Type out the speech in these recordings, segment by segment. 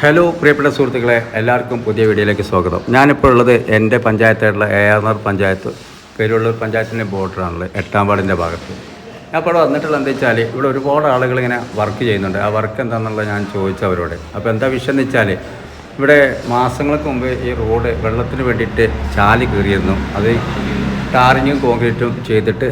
Hello പ്രിയപ്പെട്ട സുഹൃത്തുക്കളെ എല്ലാവർക്കും പുതിയ വീഡിയോയിലേക്ക് സ്വാഗതം. ഞാനിപ്പോൾ ഉള്ളത് എന്റെ പഞ്ചായത്തായിട്ടുള്ള ഏയാർനർ പഞ്ചായത്ത് പെരുള്ളൂർ പഞ്ചായത്തിന്റെ ബോർഡറാണുള്ളത് എട്ടാം വാർഡിന്റെ ഭാഗത്ത്. ഞാൻ ഇപ്പോൾ ഇവിടെ വന്നിട്ടുള്ളത് എന്താ വെച്ചാൽ ഇവിടെ ഒരുപാട് ആളുകൾ ഇങ്ങനെ വർക്ക് ചെയ്യുന്നുണ്ട്. ആ വർക്ക് എന്താണെന്നുള്ളത് ഞാൻ ചോദിച്ചു അവരോട്. അപ്പോൾ എന്താ വിഷയം എന്ന് വെച്ചാൽ ഇവിടെ മാസങ്ങൾക്ക് മുമ്പ് ഈ റോഡ് വെള്ളത്തിന് വേണ്ടിയിട്ട് ചാലി കയറിയിരുന്നു അത് ടാറിങ്ങും കോൺക്രീറ്റും ചെയ്തിട്ട്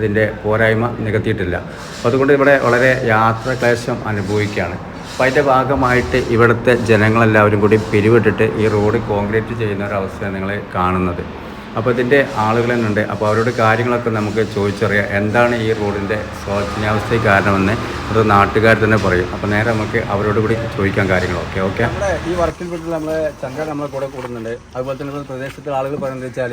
അതിന്റെ പോരായ്മ നികത്തിയിട്ടില്ല. അപ്പോൾ അതുകൊണ്ട് ഇവിടെ വളരെ യാത്ര ക്ലേശം അനുഭവിക്കുകയാണ്. അപ്പോൾ അതിന്റെ ഭാഗമായിട്ട് ഇവിടുത്തെ ജനങ്ങളെല്ലാവരും കൂടി പിരിവിട്ടിട്ട് ഈ റോഡ് കോൺക്രീറ്റ് ചെയ്യുന്ന ഒരു അവസ്ഥയാണ് നിങ്ങൾ കാണുന്നത്. അപ്പോൾ ഇതിന്റെ ആളുകൾ തന്നെ ഉണ്ട്. അപ്പോൾ അവരോട് കാര്യങ്ങളൊക്കെ നമുക്ക് ചോദിച്ചറിയാം. എന്താണ് ഈ റോഡിന്റെ ശോചനീയാവസ്ഥയ്ക്ക് കാരണമെന്ന് ഒരു നാട്ടുകാർ തന്നെ പറയും. അപ്പോൾ നേരെ നമുക്ക് അവരോട് കൂടി ചോദിക്കാൻ കാര്യങ്ങളൊക്കെ ഓക്കെ നമ്മുടെ ഈ വർക്കിൽ പെട്ട് നമ്മൾ ചങ്ക നമ്മളെ കൂടെ കൂടുന്നുണ്ട്. അതുപോലെ തന്നെ ഇവിടെ പ്രദേശത്തെ ആളുകൾ പറയുന്നത് വെച്ചാൽ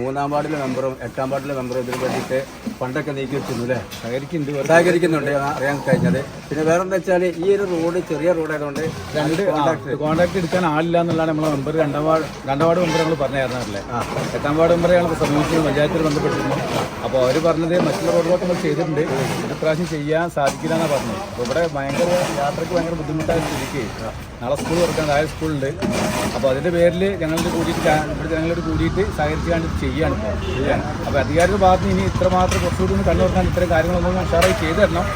മൂന്നാം വാർഡിലെ മെമ്പറും എട്ടാം വാർഡിലെ മെമ്പറും ഇതിന് വേണ്ടിയിട്ട് ഫണ്ടൊക്കെ നീക്കി വെച്ചിരുന്നു അല്ലേ? സഹകരിക്കുന്നുണ്ട്. സഹകരിക്കുന്നുണ്ട് അറിയാൻ കഴിഞ്ഞത്. പിന്നെ വേറെ എന്താ വെച്ചാൽ ഈ ഒരു റോഡ് ചെറിയ റോഡായതുകൊണ്ട് രണ്ട് കോൺട്രാക്ട് കോൺടാക്ട് എടുക്കാൻ ആളില്ല എന്നുള്ളതാണ് നമ്മളെ മെമ്പർ. രണ്ടാം വാർഡ് രണ്ടാം വാർഡ് മെമ്പർ നമ്മൾ പറഞ്ഞായിരുന്നല്ലേ എട്ടാം വാർഡ് മെമ്പറെ ഞങ്ങൾ സമീപിച്ചു പഞ്ചായത്തിൽ ബന്ധപ്പെട്ടിരുന്നു. അപ്പോൾ അവർ പറഞ്ഞത് മറ്റുള്ള നമ്മൾ ചെയ്തിട്ടുണ്ട്. ഒരു പ്രാവശ്യം ചെയ്യാൻ സാധിക്കില്ല എന്നാണ് പറഞ്ഞത്. അപ്പോൾ ഇവിടെ ഭയങ്കര യാത്രയ്ക്ക് ഭയങ്കര ബുദ്ധിമുട്ടായ സ്ഥിതിക്ക് നാളെ സ്കൂൾ തുറക്കാൻ താഴെ സ്കൂളുണ്ട്. അപ്പോൾ അതിന്റെ പേരിൽ ഞങ്ങളുടെ കൂടിയിട്ട് ഇവിടെ ജനങ്ങളോട് കൂടിയിട്ട് സഹകരിക്കാണ്ട് ചെയ്യുകയാണ് ചെയ്യാൻ. അപ്പോൾ അധികാരികളുടെ ഭാഗത്ത് ഇനി ഇത്രമാത്രം കുറച്ചുകൂടി ഒന്ന് കണ്ണു തുറക്കാൻ ഇത്തരം കാര്യങ്ങളൊന്നും ഉഷാറായി ചെയ്തു തരണം.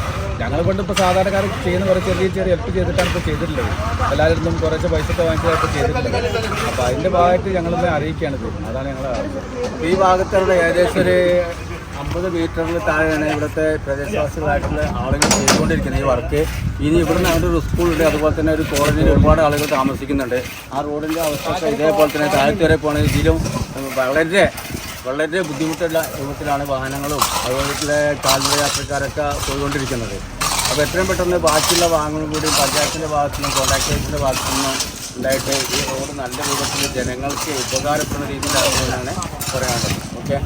ഞങ്ങൾ കൊണ്ട് ഇപ്പോൾ സാധാരണക്കാർ ചെയ്യുന്ന കുറേ ചെറിയ ചെറിയ ഹെൽപ്പ് ചെയ്തിട്ടാണ് ഇപ്പോൾ ചെയ്തിട്ടുള്ളത്. എല്ലാവരും നിന്നും കുറച്ച് ഒക്കെ വാങ്ങിച്ചതായിട്ട് ചെയ്തിട്ടുള്ളത്. അപ്പോൾ അതിന്റെ ഭാഗമായിട്ട് ഞങ്ങളൊന്ന് ചെയ്യുന്നത് അതാണ് ഞങ്ങൾ ഈ ഭാഗത്തുള്ള ഏകദേശം ഒരു അമ്പത് മീറ്ററിൽ താഴെയാണ് ഇവിടുത്തെ പ്രദേശവാസികളായിട്ടുള്ള ആളുകൾ ചെയ്തുകൊണ്ടിരിക്കുന്നത് ഈ വർക്ക്. ഇനി ഇവിടുന്ന് അവിടെ ഒരു സ്കൂളുണ്ട് അതുപോലെ തന്നെ ഒരു കോളേജിൽ ഒരുപാട് ആളുകൾ താമസിക്കുന്നുണ്ട്. ആ റോഡിന്റെ അവസ്ഥ ഇതേപോലെ തന്നെ താഴത്തെ വരെ പോകണമെങ്കിലും വളരെ വളരെ ബുദ്ധിമുട്ടുള്ള രൂപത്തിലാണ് വാഹനങ്ങളും അതുപോലെ കാൽനട യാത്രക്കാരൊക്കെ പോയിക്കൊണ്ടിരിക്കുന്നത്. അപ്പോൾ എത്രയും പെട്ടെന്ന് ബാക്കിയുള്ള വാഹനങ്ങളും കൂടി പഞ്ചായത്തിന്റെ ഭാഗത്തു നിന്നും കോൺട്രാക്ടേഴ്സിന്റെ ഭാഗത്തു നിന്നും ഉണ്ടായിട്ട് ഈ റോഡ് നല്ല രൂപത്തിൽ ജനങ്ങൾക്ക് ഉപകാരപ്പെടുന്ന രീതിയിലാണ് പറയാനുള്ളത്. ഓക്കെ